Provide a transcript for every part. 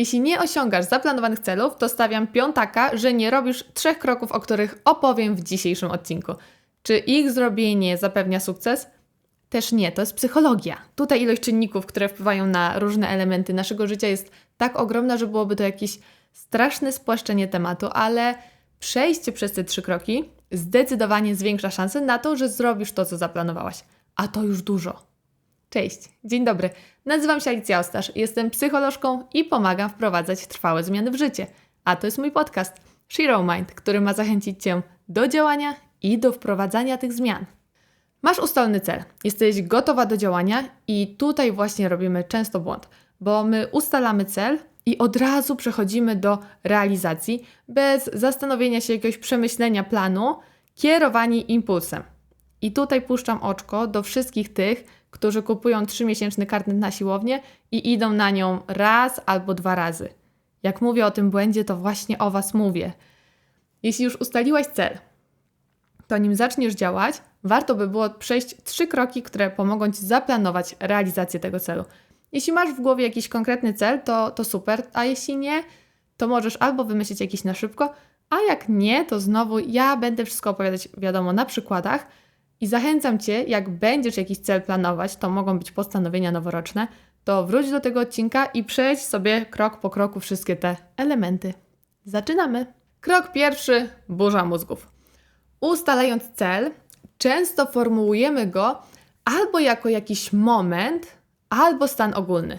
Jeśli nie osiągasz zaplanowanych celów, to stawiam piątaka, że nie robisz trzech kroków, o których opowiem w dzisiejszym odcinku. Czy ich zrobienie zapewnia sukces? Też nie, to jest psychologia. Tutaj ilość czynników, które wpływają na różne elementy naszego życia jest tak ogromna, że byłoby to jakieś straszne spłaszczenie tematu, ale przejście przez te trzy kroki zdecydowanie zwiększa szanse na to, że zrobisz to, co zaplanowałaś. A to już dużo. Cześć, dzień dobry. Nazywam się Alicja Ostasz, jestem psycholożką i pomagam wprowadzać trwałe zmiany w życie. A to jest mój podcast Shiro Mind, który ma zachęcić Cię do działania i do wprowadzania tych zmian. Masz ustalony cel, jesteś gotowa do działania i tutaj właśnie robimy często błąd, bo my ustalamy cel i od razu przechodzimy do realizacji bez zastanowienia się, jakiegoś przemyślenia planu, kierowani impulsem. I tutaj puszczam oczko do wszystkich tych, którzy kupują 3-miesięczny karnet na siłownię i idą na nią raz albo dwa razy. Jak mówię o tym błędzie, to właśnie o Was mówię. Jeśli już ustaliłaś cel, to nim zaczniesz działać, warto by było przejść trzy kroki, które pomogą Ci zaplanować realizację tego celu. Jeśli masz w głowie jakiś konkretny cel, to, to super, a jeśli nie, to możesz albo wymyślić jakiś na szybko, a jak nie, to znowu ja będę wszystko opowiadać, wiadomo, na przykładach i zachęcam Cię, jak będziesz jakiś cel planować, to mogą być postanowienia noworoczne, to wróć do tego odcinka i przejdź sobie krok po kroku wszystkie te elementy. Zaczynamy! Krok pierwszy: burza mózgów. Ustalając cel, często formułujemy go albo jako jakiś moment, albo stan ogólny.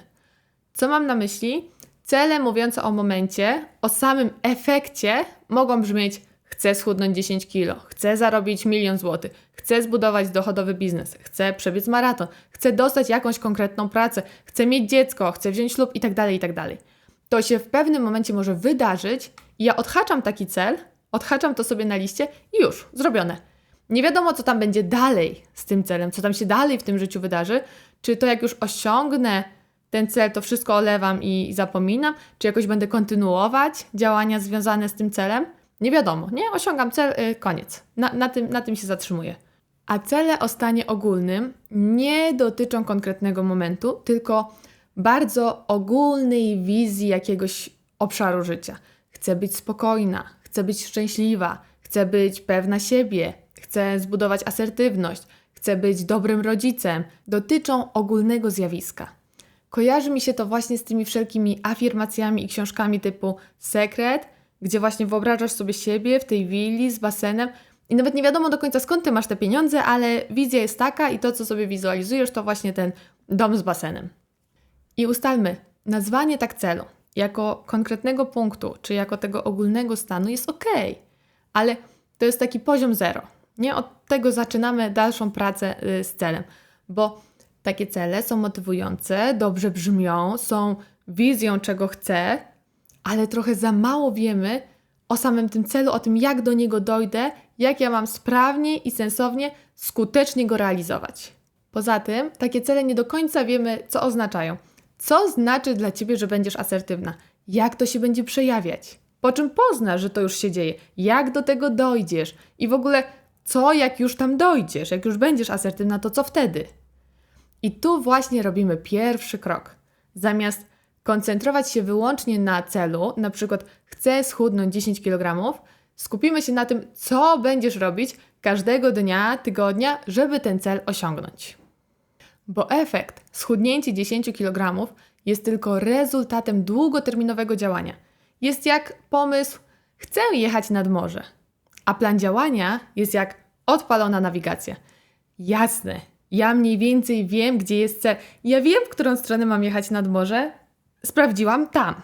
Co mam na myśli? Cele mówiące o momencie, o samym efekcie mogą brzmieć: chcę schudnąć 10 kilo, chcę zarobić milion złotych, chcę zbudować dochodowy biznes, chcę przebiec maraton, chcę dostać jakąś konkretną pracę, chcę mieć dziecko, chcę wziąć ślub itd., tak itd. Tak to się w pewnym momencie może wydarzyć i ja odhaczam taki cel, odhaczam to sobie na liście i już, zrobione. Nie wiadomo, co tam będzie dalej z tym celem, co tam się dalej w tym życiu wydarzy, czy to jak już osiągnę ten cel, to wszystko olewam i zapominam, czy jakoś będę kontynuować działania związane z tym celem. Nie wiadomo, nie? Osiągam cel, yy, koniec. Na, na, tym, na tym się zatrzymuję. A cele o stanie ogólnym nie dotyczą konkretnego momentu, tylko bardzo ogólnej wizji jakiegoś obszaru życia. Chcę być spokojna, chcę być szczęśliwa, chcę być pewna siebie, chcę zbudować asertywność, chcę być dobrym rodzicem. Dotyczą ogólnego zjawiska. Kojarzy mi się to właśnie z tymi wszelkimi afirmacjami i książkami typu Sekret, gdzie właśnie wyobrażasz sobie siebie w tej willi z basenem i nawet nie wiadomo do końca skąd ty masz te pieniądze, ale wizja jest taka i to, co sobie wizualizujesz, to właśnie ten dom z basenem. I ustalmy, nazwanie tak celu jako konkretnego punktu, czy jako tego ogólnego stanu jest ok, ale to jest taki poziom zero. Nie od tego zaczynamy dalszą pracę y, z celem, bo takie cele są motywujące, dobrze brzmią, są wizją, czego chcę, ale trochę za mało wiemy o samym tym celu, o tym, jak do niego dojdę, jak ja mam sprawnie i sensownie, skutecznie go realizować. Poza tym, takie cele nie do końca wiemy, co oznaczają. Co znaczy dla ciebie, że będziesz asertywna? Jak to się będzie przejawiać? Po czym poznasz, że to już się dzieje? Jak do tego dojdziesz? I w ogóle, co jak już tam dojdziesz? Jak już będziesz asertywna, to co wtedy? I tu właśnie robimy pierwszy krok. Zamiast koncentrować się wyłącznie na celu, na przykład chcę schudnąć 10 kg, skupimy się na tym, co będziesz robić każdego dnia, tygodnia, żeby ten cel osiągnąć. Bo efekt schudnięcie 10 kg jest tylko rezultatem długoterminowego działania. Jest jak pomysł, chcę jechać nad morze, a plan działania jest jak odpalona nawigacja. Jasne, ja mniej więcej wiem, gdzie jest cel. Ja wiem, w którą stronę mam jechać nad morze. Sprawdziłam tam.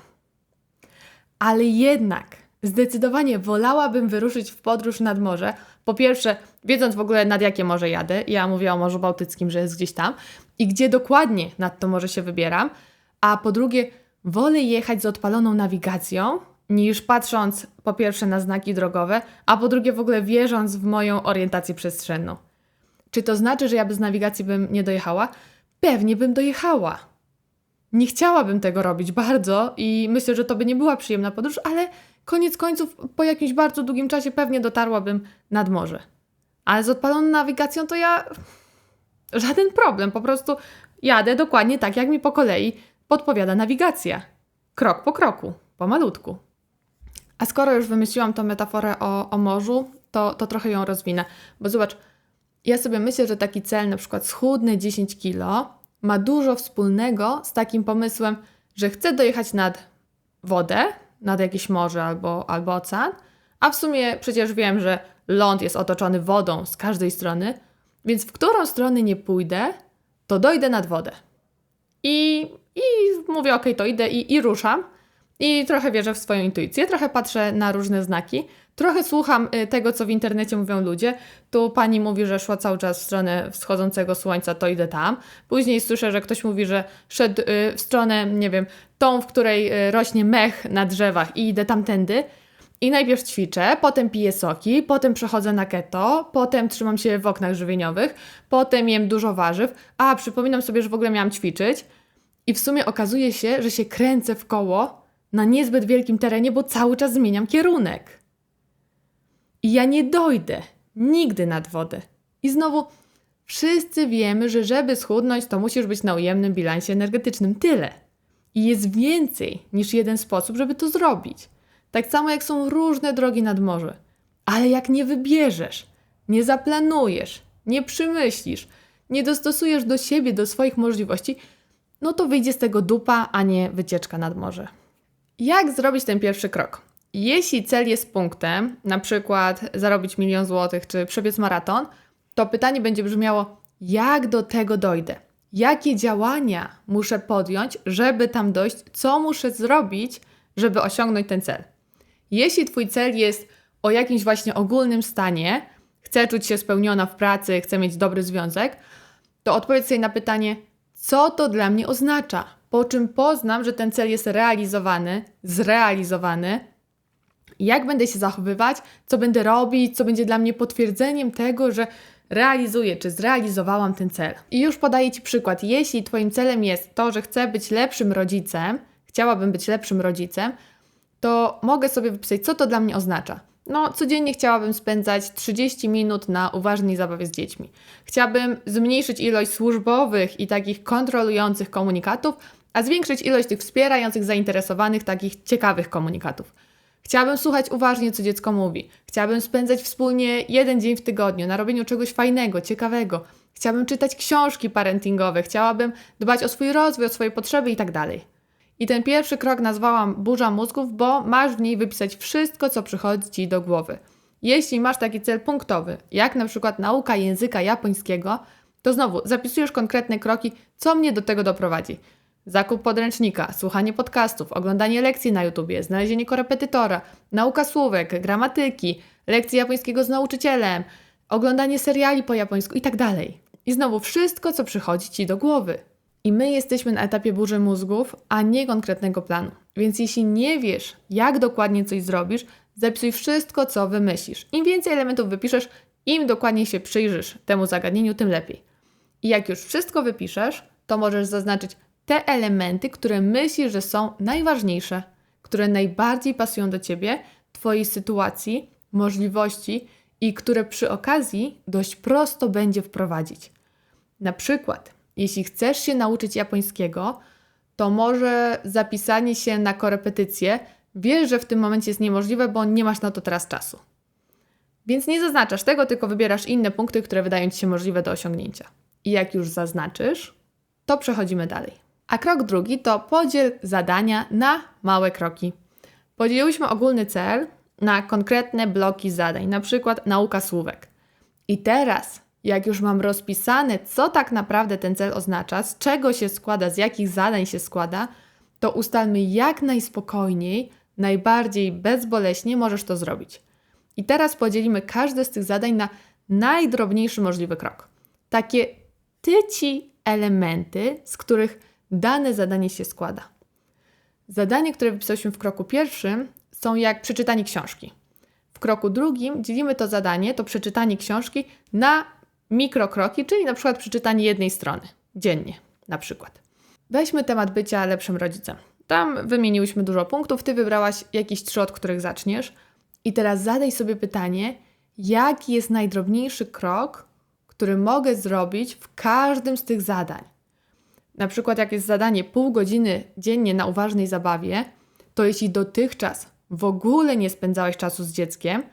Ale jednak zdecydowanie wolałabym wyruszyć w podróż nad morze. Po pierwsze, wiedząc w ogóle nad jakie morze jadę, ja mówię o Morzu Bałtyckim, że jest gdzieś tam i gdzie dokładnie nad to morze się wybieram. A po drugie, wolę jechać z odpaloną nawigacją, niż patrząc po pierwsze na znaki drogowe, a po drugie w ogóle wierząc w moją orientację przestrzenną. Czy to znaczy, że ja bez nawigacji bym nie dojechała? Pewnie bym dojechała. Nie chciałabym tego robić bardzo i myślę, że to by nie była przyjemna podróż, ale koniec końców po jakimś bardzo długim czasie pewnie dotarłabym nad morze. Ale z odpaloną nawigacją to ja. Żaden problem, po prostu jadę dokładnie tak, jak mi po kolei podpowiada nawigacja. krok po kroku, pomalutku. A skoro już wymyśliłam tą metaforę o, o morzu, to, to trochę ją rozwinę. Bo zobacz, ja sobie myślę, że taki cel, na przykład schudny 10 kilo, ma dużo wspólnego z takim pomysłem, że chcę dojechać nad wodę, nad jakieś morze albo, albo ocean, a w sumie przecież wiem, że ląd jest otoczony wodą z każdej strony, więc w którą stronę nie pójdę, to dojdę nad wodę. I, i mówię, ok, to idę i, i ruszam. I trochę wierzę w swoją intuicję, trochę patrzę na różne znaki, trochę słucham y, tego, co w internecie mówią ludzie. Tu pani mówi, że szła cały czas w stronę wschodzącego słońca, to idę tam. Później słyszę, że ktoś mówi, że szedł y, w stronę, nie wiem, tą, w której y, rośnie mech na drzewach i idę tamtędy. I najpierw ćwiczę, potem piję soki, potem przechodzę na keto, potem trzymam się w oknach żywieniowych, potem jem dużo warzyw. A, przypominam sobie, że w ogóle miałam ćwiczyć. I w sumie okazuje się, że się kręcę w koło na niezbyt wielkim terenie, bo cały czas zmieniam kierunek. I ja nie dojdę nigdy nad wodę. I znowu, wszyscy wiemy, że żeby schudnąć, to musisz być na ujemnym bilansie energetycznym. Tyle. I jest więcej niż jeden sposób, żeby to zrobić. Tak samo jak są różne drogi nad morze. Ale jak nie wybierzesz, nie zaplanujesz, nie przemyślisz, nie dostosujesz do siebie, do swoich możliwości, no to wyjdzie z tego dupa, a nie wycieczka nad morze. Jak zrobić ten pierwszy krok? Jeśli cel jest punktem, na przykład zarobić milion złotych czy przebiec maraton, to pytanie będzie brzmiało: jak do tego dojdę? Jakie działania muszę podjąć, żeby tam dojść? Co muszę zrobić, żeby osiągnąć ten cel? Jeśli Twój cel jest o jakimś właśnie ogólnym stanie, chcę czuć się spełniona w pracy, chcę mieć dobry związek, to odpowiedz sobie na pytanie, co to dla mnie oznacza? Po czym poznam, że ten cel jest realizowany, zrealizowany, jak będę się zachowywać, co będę robić, co będzie dla mnie potwierdzeniem tego, że realizuję czy zrealizowałam ten cel. I już podaję Ci przykład. Jeśli Twoim celem jest to, że chcę być lepszym rodzicem, chciałabym być lepszym rodzicem, to mogę sobie wypisać, co to dla mnie oznacza. No, codziennie chciałabym spędzać 30 minut na uważnej zabawie z dziećmi. Chciałabym zmniejszyć ilość służbowych i takich kontrolujących komunikatów, a zwiększyć ilość tych wspierających, zainteresowanych, takich ciekawych komunikatów. Chciałabym słuchać uważnie, co dziecko mówi. Chciałabym spędzać wspólnie jeden dzień w tygodniu na robieniu czegoś fajnego, ciekawego. Chciałabym czytać książki parentingowe, chciałabym dbać o swój rozwój, o swoje potrzeby itd. Tak I ten pierwszy krok nazwałam burza mózgów, bo masz w niej wypisać wszystko, co przychodzi Ci do głowy. Jeśli masz taki cel punktowy, jak na przykład nauka języka japońskiego, to znowu zapisujesz konkretne kroki, co mnie do tego doprowadzi. Zakup podręcznika, słuchanie podcastów, oglądanie lekcji na YouTubie, znalezienie korepetytora, nauka słówek, gramatyki, lekcji japońskiego z nauczycielem, oglądanie seriali po japońsku itd. Tak I znowu wszystko, co przychodzi Ci do głowy. I my jesteśmy na etapie burzy mózgów, a nie konkretnego planu. Więc jeśli nie wiesz, jak dokładnie coś zrobisz, zapisuj wszystko, co wymyślisz. Im więcej elementów wypiszesz, im dokładniej się przyjrzysz temu zagadnieniu, tym lepiej. I jak już wszystko wypiszesz, to możesz zaznaczyć te elementy, które myślisz, że są najważniejsze, które najbardziej pasują do ciebie, Twojej sytuacji, możliwości i które przy okazji dość prosto będzie wprowadzić. Na przykład, jeśli chcesz się nauczyć japońskiego, to może zapisanie się na korepetycję wiesz, że w tym momencie jest niemożliwe, bo nie masz na to teraz czasu. Więc nie zaznaczasz tego, tylko wybierasz inne punkty, które wydają ci się możliwe do osiągnięcia. I jak już zaznaczysz, to przechodzimy dalej. A krok drugi to podziel zadania na małe kroki. Podzieliłyśmy ogólny cel na konkretne bloki zadań, na przykład nauka słówek. I teraz, jak już mam rozpisane, co tak naprawdę ten cel oznacza, z czego się składa, z jakich zadań się składa, to ustalmy jak najspokojniej, najbardziej bezboleśnie możesz to zrobić. I teraz podzielimy każde z tych zadań na najdrobniejszy możliwy krok. Takie tyci elementy, z których dane zadanie się składa. Zadanie, które wypisaliśmy w kroku pierwszym, są jak przeczytanie książki. W kroku drugim dzielimy to zadanie, to przeczytanie książki, na mikrokroki, czyli na przykład przeczytanie jednej strony dziennie, na przykład. Weźmy temat bycia lepszym rodzicem. Tam wymieniłyśmy dużo punktów, ty wybrałaś jakieś trzy, od których zaczniesz. I teraz zadaj sobie pytanie, jaki jest najdrobniejszy krok, który mogę zrobić w każdym z tych zadań. Na przykład, jak jest zadanie pół godziny dziennie na uważnej zabawie, to jeśli dotychczas w ogóle nie spędzałeś czasu z dzieckiem,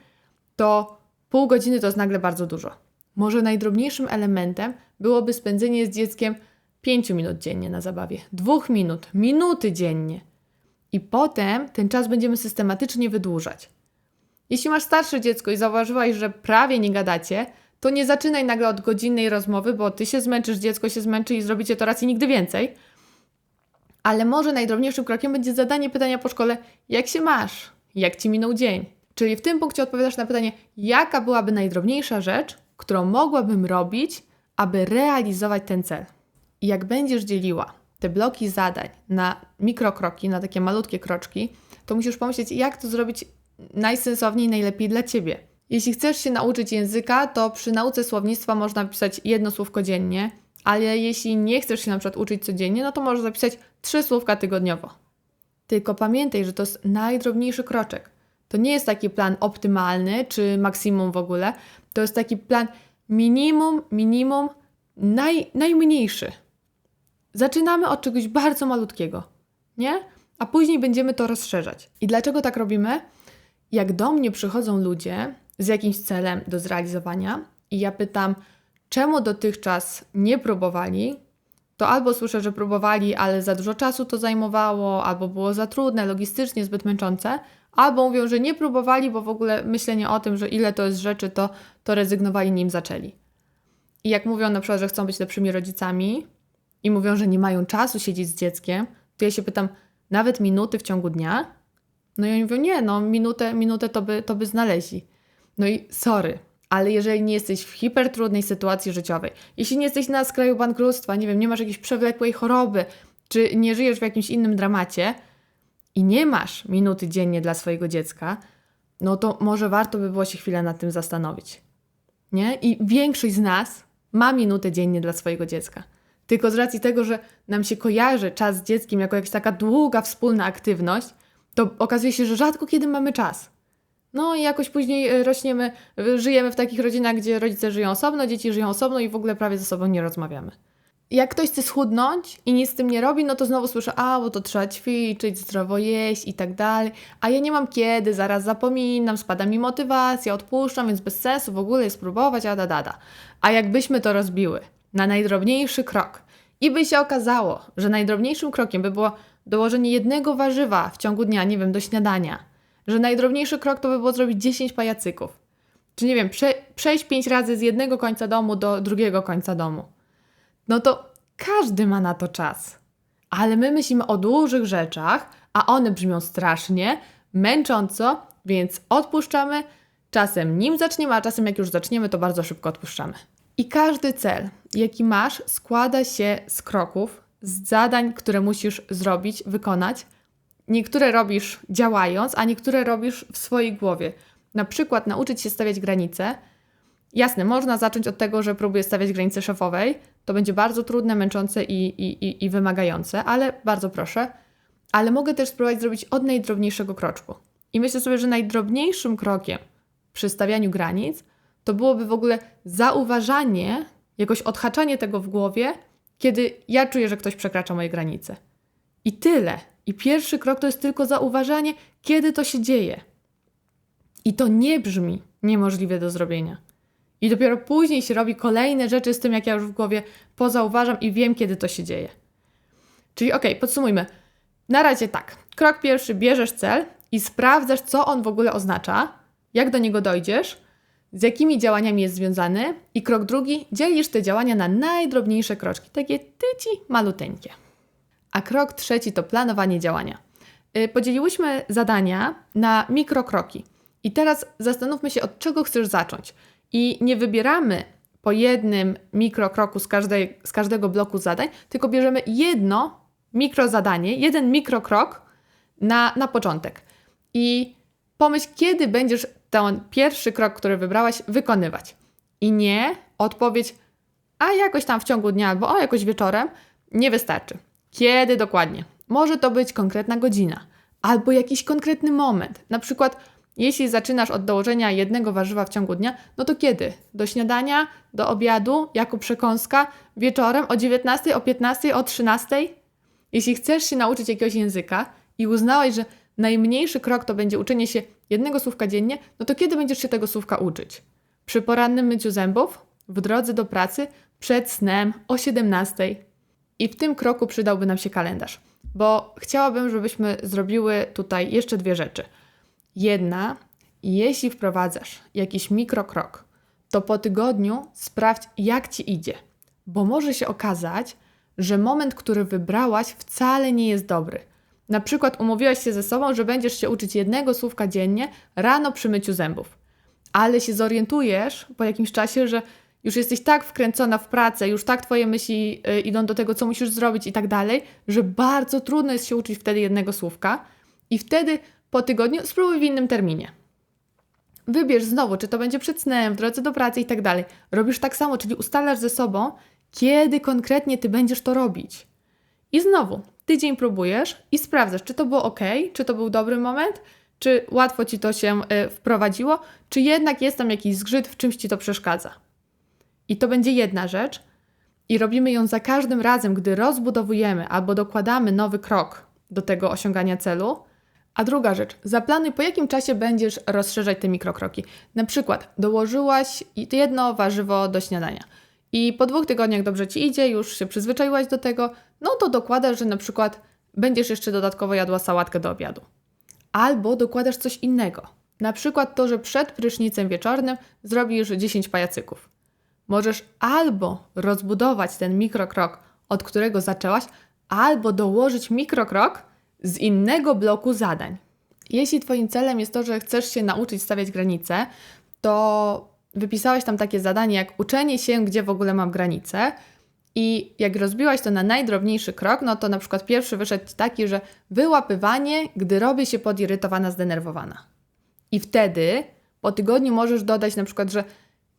to pół godziny to jest nagle bardzo dużo. Może najdrobniejszym elementem byłoby spędzenie z dzieckiem 5 minut dziennie na zabawie, 2 minut, minuty dziennie. I potem ten czas będziemy systematycznie wydłużać. Jeśli masz starsze dziecko i zauważyłaś, że prawie nie gadacie, to nie zaczynaj nagle od godzinnej rozmowy, bo ty się zmęczysz, dziecko się zmęczy i zrobicie to raz i nigdy więcej. Ale może najdrobniejszym krokiem będzie zadanie pytania po szkole: jak się masz? Jak ci minął dzień? Czyli w tym punkcie odpowiadasz na pytanie, jaka byłaby najdrobniejsza rzecz, którą mogłabym robić, aby realizować ten cel. I jak będziesz dzieliła te bloki zadań na mikrokroki, na takie malutkie kroczki, to musisz pomyśleć, jak to zrobić najsensowniej, najlepiej dla ciebie. Jeśli chcesz się nauczyć języka, to przy nauce słownictwa można pisać jedno słówko dziennie, ale jeśli nie chcesz się na przykład uczyć codziennie, no to możesz zapisać trzy słówka tygodniowo. Tylko pamiętaj, że to jest najdrobniejszy kroczek. To nie jest taki plan optymalny czy maksimum w ogóle. To jest taki plan minimum, minimum, naj, najmniejszy. Zaczynamy od czegoś bardzo malutkiego, nie? A później będziemy to rozszerzać. I dlaczego tak robimy? Jak do mnie przychodzą ludzie z jakimś celem do zrealizowania i ja pytam, czemu dotychczas nie próbowali, to albo słyszę, że próbowali, ale za dużo czasu to zajmowało, albo było za trudne, logistycznie zbyt męczące, albo mówią, że nie próbowali, bo w ogóle myślenie o tym, że ile to jest rzeczy, to, to rezygnowali, nim zaczęli. I jak mówią na przykład, że chcą być lepszymi rodzicami i mówią, że nie mają czasu siedzieć z dzieckiem, to ja się pytam, nawet minuty w ciągu dnia? No i oni mówią, nie, no minutę, minutę to by, to by znaleźli. No i sorry, ale jeżeli nie jesteś w hipertrudnej sytuacji życiowej, jeśli nie jesteś na skraju bankructwa, nie wiem, nie masz jakiejś przewlekłej choroby, czy nie żyjesz w jakimś innym dramacie i nie masz minuty dziennie dla swojego dziecka, no to może warto by było się chwilę nad tym zastanowić. Nie? I większość z nas ma minutę dziennie dla swojego dziecka. Tylko z racji tego, że nam się kojarzy czas z dzieckiem jako jakaś taka długa wspólna aktywność, to okazuje się, że rzadko kiedy mamy czas. No i jakoś później e, rośniemy, żyjemy w takich rodzinach, gdzie rodzice żyją osobno, dzieci żyją osobno i w ogóle prawie ze sobą nie rozmawiamy. Jak ktoś chce schudnąć i nic z tym nie robi, no to znowu słyszę, a bo to trzeba ćwiczyć, zdrowo jeść i tak dalej, a ja nie mam kiedy, zaraz zapominam, spada mi motywacja, odpuszczam, więc bez sensu w ogóle jest spróbować, a da, da, da. A jakbyśmy to rozbiły na najdrobniejszy krok i by się okazało, że najdrobniejszym krokiem by było dołożenie jednego warzywa w ciągu dnia, nie wiem, do śniadania, że najdrobniejszy krok to by było zrobić 10 pajacyków. Czy nie wiem, prze, przejść 5 razy z jednego końca domu do drugiego końca domu. No to każdy ma na to czas. Ale my myślimy o dużych rzeczach, a one brzmią strasznie, męcząco, więc odpuszczamy. Czasem nim zaczniemy, a czasem jak już zaczniemy, to bardzo szybko odpuszczamy. I każdy cel, jaki masz, składa się z kroków, z zadań, które musisz zrobić, wykonać. Niektóre robisz działając, a niektóre robisz w swojej głowie. Na przykład nauczyć się stawiać granice. Jasne, można zacząć od tego, że próbuję stawiać granicę szefowej. To będzie bardzo trudne, męczące i, i, i, i wymagające, ale bardzo proszę. Ale mogę też spróbować zrobić od najdrobniejszego kroczku. I myślę sobie, że najdrobniejszym krokiem przy stawianiu granic to byłoby w ogóle zauważanie, jakoś odhaczanie tego w głowie, kiedy ja czuję, że ktoś przekracza moje granice. I tyle. I pierwszy krok to jest tylko zauważanie, kiedy to się dzieje. I to nie brzmi niemożliwe do zrobienia. I dopiero później się robi kolejne rzeczy z tym, jak ja już w głowie pozauważam i wiem, kiedy to się dzieje. Czyli ok, podsumujmy. Na razie tak. Krok pierwszy, bierzesz cel i sprawdzasz, co on w ogóle oznacza, jak do niego dojdziesz, z jakimi działaniami jest związany i krok drugi, dzielisz te działania na najdrobniejsze kroczki, takie tyci maluteńkie. A krok trzeci to planowanie działania. Y, podzieliłyśmy zadania na mikrokroki. I teraz zastanówmy się, od czego chcesz zacząć. I nie wybieramy po jednym mikrokroku z, każdej, z każdego bloku zadań, tylko bierzemy jedno mikrozadanie, jeden mikrokrok na, na początek. I pomyśl, kiedy będziesz ten pierwszy krok, który wybrałaś, wykonywać. I nie odpowiedź, a jakoś tam w ciągu dnia albo o jakoś wieczorem, nie wystarczy. Kiedy dokładnie? Może to być konkretna godzina albo jakiś konkretny moment. Na przykład, jeśli zaczynasz od dołożenia jednego warzywa w ciągu dnia, no to kiedy? Do śniadania, do obiadu, jako przekąska, wieczorem o 19, o 15, o 13? Jeśli chcesz się nauczyć jakiegoś języka i uznałaś, że najmniejszy krok to będzie uczenie się jednego słówka dziennie, no to kiedy będziesz się tego słówka uczyć? Przy porannym myciu zębów, w drodze do pracy, przed snem, o 17. I w tym kroku przydałby nam się kalendarz, bo chciałabym, żebyśmy zrobiły tutaj jeszcze dwie rzeczy. Jedna, jeśli wprowadzasz jakiś mikrokrok, to po tygodniu sprawdź, jak ci idzie, bo może się okazać, że moment, który wybrałaś, wcale nie jest dobry. Na przykład umówiłaś się ze sobą, że będziesz się uczyć jednego słówka dziennie rano przy myciu zębów, ale się zorientujesz po jakimś czasie, że już jesteś tak wkręcona w pracę, już tak twoje myśli y, idą do tego, co musisz zrobić i tak dalej, że bardzo trudno jest się uczyć wtedy jednego słówka i wtedy po tygodniu spróbuj w innym terminie. Wybierz znowu, czy to będzie przed snem, w drodze do pracy i tak dalej. Robisz tak samo, czyli ustalasz ze sobą, kiedy konkretnie ty będziesz to robić. I znowu, tydzień próbujesz i sprawdzasz, czy to było ok, czy to był dobry moment, czy łatwo ci to się y, wprowadziło, czy jednak jest tam jakiś zgrzyt, w czymś ci to przeszkadza. I to będzie jedna rzecz, i robimy ją za każdym razem, gdy rozbudowujemy albo dokładamy nowy krok do tego osiągania celu. A druga rzecz, zaplanuj po jakim czasie będziesz rozszerzać te mikrokroki. Na przykład dołożyłaś jedno warzywo do śniadania i po dwóch tygodniach dobrze Ci idzie, już się przyzwyczaiłaś do tego, no to dokładasz, że na przykład będziesz jeszcze dodatkowo jadła sałatkę do obiadu. Albo dokładasz coś innego. Na przykład to, że przed prysznicem wieczornym zrobisz 10 pajacyków. Możesz albo rozbudować ten mikrokrok, od którego zaczęłaś, albo dołożyć mikrokrok z innego bloku zadań. Jeśli Twoim celem jest to, że chcesz się nauczyć stawiać granice, to wypisałaś tam takie zadanie jak uczenie się, gdzie w ogóle mam granice. I jak rozbiłaś to na najdrobniejszy krok, no to na przykład pierwszy wyszedł taki, że wyłapywanie, gdy robię się podirytowana, zdenerwowana. I wtedy po tygodniu możesz dodać na przykład, że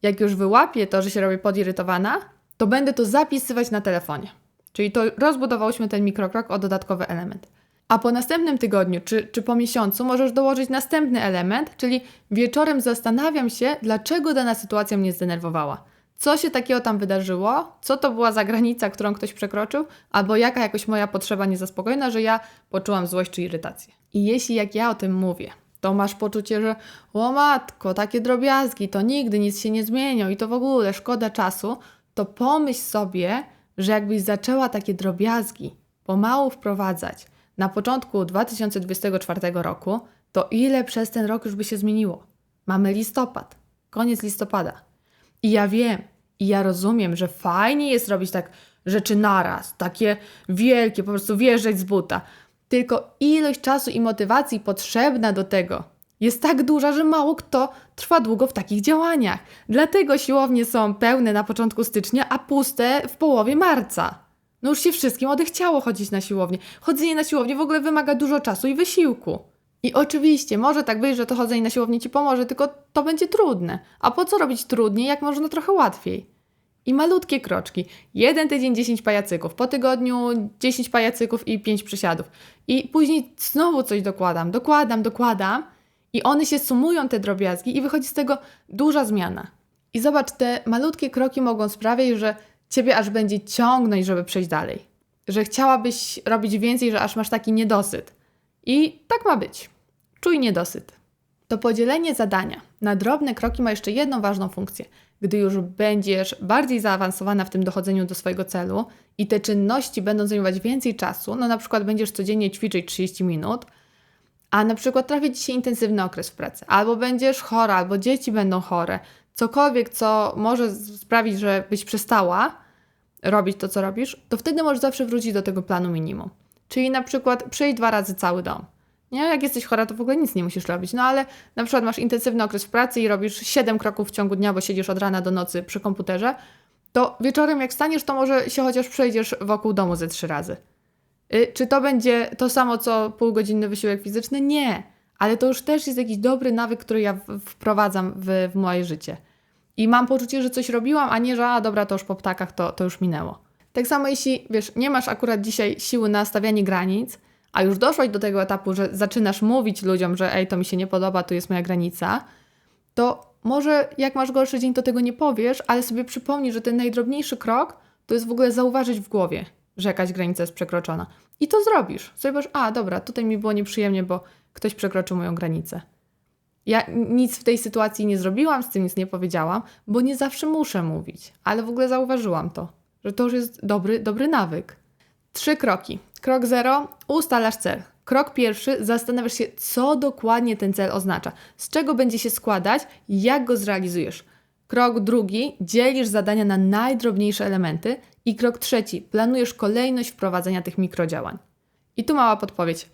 jak już wyłapię to, że się robię podirytowana, to będę to zapisywać na telefonie. Czyli to rozbudowałyśmy ten mikrokrok o dodatkowy element. A po następnym tygodniu czy, czy po miesiącu możesz dołożyć następny element, czyli wieczorem zastanawiam się, dlaczego dana sytuacja mnie zdenerwowała. Co się takiego tam wydarzyło? Co to była za granica, którą ktoś przekroczył? Albo jaka jakoś moja potrzeba niezaspokojona, że ja poczułam złość czy irytację. I jeśli jak ja o tym mówię, to masz poczucie, że o matko, takie drobiazgi, to nigdy nic się nie zmienią i to w ogóle szkoda czasu, to pomyśl sobie, że jakbyś zaczęła takie drobiazgi pomału wprowadzać na początku 2024 roku, to ile przez ten rok już by się zmieniło? Mamy listopad, koniec listopada. I ja wiem, i ja rozumiem, że fajnie jest robić tak rzeczy naraz, takie wielkie, po prostu wjeżdżać z buta. Tylko ilość czasu i motywacji potrzebna do tego jest tak duża, że mało kto trwa długo w takich działaniach. Dlatego siłownie są pełne na początku stycznia, a puste w połowie marca. No już się wszystkim odechciało chodzić na siłownię. Chodzenie na siłownię w ogóle wymaga dużo czasu i wysiłku. I oczywiście może tak być, że to chodzenie na siłownię ci pomoże, tylko to będzie trudne. A po co robić trudniej, jak można trochę łatwiej? I malutkie kroczki. Jeden tydzień 10 pajacyków, po tygodniu 10 pajacyków i 5 przysiadów. I później znowu coś dokładam, dokładam, dokładam. I one się sumują, te drobiazgi, i wychodzi z tego duża zmiana. I zobacz, te malutkie kroki mogą sprawiać, że ciebie aż będzie ciągnąć, żeby przejść dalej. Że chciałabyś robić więcej, że aż masz taki niedosyt. I tak ma być. Czuj niedosyt. To podzielenie zadania na drobne kroki ma jeszcze jedną ważną funkcję. Gdy już będziesz bardziej zaawansowana w tym dochodzeniu do swojego celu i te czynności będą zajmować więcej czasu, no na przykład będziesz codziennie ćwiczyć 30 minut, a na przykład trafi Ci się intensywny okres w pracy, albo będziesz chora, albo dzieci będą chore, cokolwiek, co może sprawić, że byś przestała robić to, co robisz, to wtedy możesz zawsze wrócić do tego planu minimum. Czyli na przykład przejść dwa razy cały dom. Nie? Jak jesteś chora, to w ogóle nic nie musisz robić. No ale na przykład masz intensywny okres w pracy i robisz 7 kroków w ciągu dnia, bo siedzisz od rana do nocy przy komputerze, to wieczorem jak staniesz, to może się chociaż przejdziesz wokół domu ze trzy razy. Y, czy to będzie to samo, co półgodzinny wysiłek fizyczny? Nie. Ale to już też jest jakiś dobry nawyk, który ja wprowadzam w, w moje życie. I mam poczucie, że coś robiłam, a nie, że a dobra, to już po ptakach to, to już minęło. Tak samo jeśli, wiesz, nie masz akurat dzisiaj siły na stawianie granic, a już doszłaś do tego etapu, że zaczynasz mówić ludziom, że ej, to mi się nie podoba, tu jest moja granica, to może jak masz gorszy dzień, to tego nie powiesz, ale sobie przypomnij, że ten najdrobniejszy krok to jest w ogóle zauważyć w głowie, że jakaś granica jest przekroczona. I to zrobisz. Sobie powiesz, a dobra, tutaj mi było nieprzyjemnie, bo ktoś przekroczył moją granicę. Ja nic w tej sytuacji nie zrobiłam, z tym nic nie powiedziałam, bo nie zawsze muszę mówić, ale w ogóle zauważyłam to, że to już jest dobry, dobry nawyk. Trzy kroki. Krok zero, ustalasz cel. Krok pierwszy, zastanawiasz się, co dokładnie ten cel oznacza, z czego będzie się składać, jak go zrealizujesz. Krok drugi, dzielisz zadania na najdrobniejsze elementy. I krok trzeci, planujesz kolejność wprowadzenia tych mikrodziałań. I tu mała podpowiedź.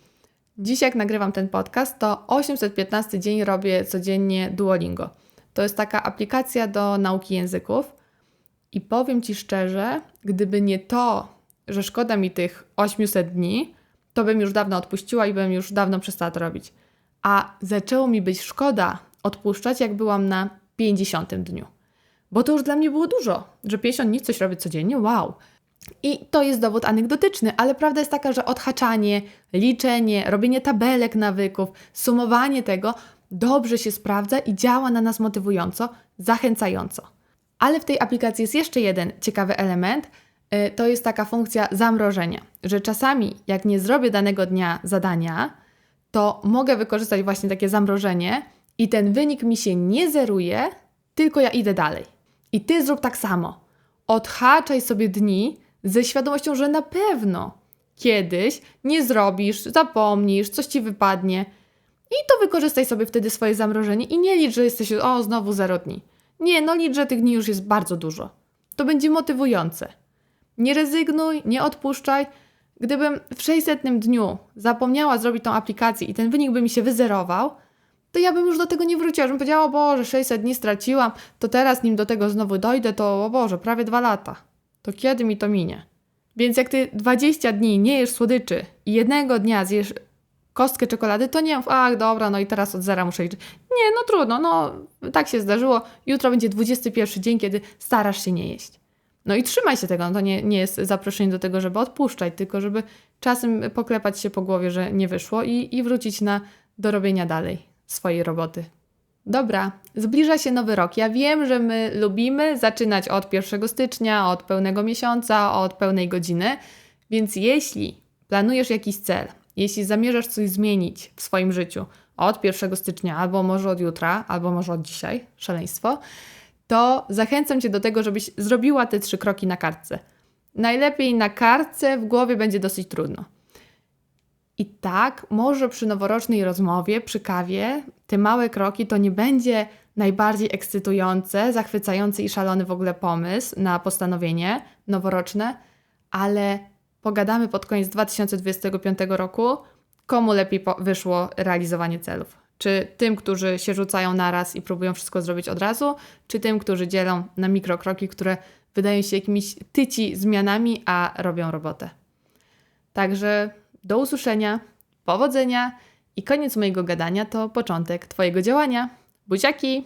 Dziś, jak nagrywam ten podcast, to 815 dzień robię codziennie Duolingo. To jest taka aplikacja do nauki języków. I powiem Ci szczerze, gdyby nie to, że szkoda mi tych 800 dni, to bym już dawno odpuściła i bym już dawno przestała to robić. A zaczęło mi być szkoda odpuszczać, jak byłam na 50 dniu. Bo to już dla mnie było dużo, że 50 dni coś robię codziennie, wow. I to jest dowód anegdotyczny, ale prawda jest taka, że odhaczanie, liczenie, robienie tabelek nawyków, sumowanie tego dobrze się sprawdza i działa na nas motywująco, zachęcająco. Ale w tej aplikacji jest jeszcze jeden ciekawy element. Y, To jest taka funkcja zamrożenia, że czasami, jak nie zrobię danego dnia zadania, to mogę wykorzystać właśnie takie zamrożenie i ten wynik mi się nie zeruje, tylko ja idę dalej. I ty zrób tak samo. Odhaczaj sobie dni ze świadomością, że na pewno kiedyś nie zrobisz, zapomnisz, coś ci wypadnie. I to wykorzystaj sobie wtedy swoje zamrożenie i nie licz, że jesteś, o, znowu zero dni. Nie, no licz, że tych dni już jest bardzo dużo. To będzie motywujące. Nie rezygnuj, nie odpuszczaj. Gdybym w 600 dniu zapomniała zrobić tą aplikację i ten wynik by mi się wyzerował, to ja bym już do tego nie wróciła, żebym powiedziała, o Boże, 600 dni straciłam, to teraz nim do tego znowu dojdę, to o Boże, prawie dwa lata. To kiedy mi to minie? Więc jak ty 20 dni nie jesz słodyczy i jednego dnia zjesz kostkę czekolady, to nie ach dobra, no i teraz od zera muszę liczyć. Nie, no trudno, no tak się zdarzyło. Jutro będzie 21 dzień, kiedy starasz się nie jeść. No i trzymaj się tego, no to nie, nie jest zaproszenie do tego, żeby odpuszczać, tylko żeby czasem poklepać się po głowie, że nie wyszło i, i wrócić na do robienia dalej swojej roboty. Dobra, zbliża się nowy rok. Ja wiem, że my lubimy zaczynać od 1 stycznia, od pełnego miesiąca, od pełnej godziny, więc jeśli planujesz jakiś cel, jeśli zamierzasz coś zmienić w swoim życiu od 1 stycznia, albo może od jutra, albo może od dzisiaj, szaleństwo, to zachęcam Cię do tego, żebyś zrobiła te trzy kroki na kartce. Najlepiej na kartce, w głowie będzie dosyć trudno. I tak, może przy noworocznej rozmowie, przy kawie, te małe kroki to nie będzie najbardziej ekscytujące, zachwycający i szalony w ogóle pomysł na postanowienie noworoczne, ale pogadamy pod koniec 2025 roku, komu lepiej wyszło realizowanie celów. Czy tym, którzy się rzucają naraz i próbują wszystko zrobić od razu, czy tym, którzy dzielą na mikrokroki, które wydają się jakimiś tyci zmianami, a robią robotę. Także do usłyszenia, powodzenia i koniec mojego gadania to początek Twojego działania. Buziaki!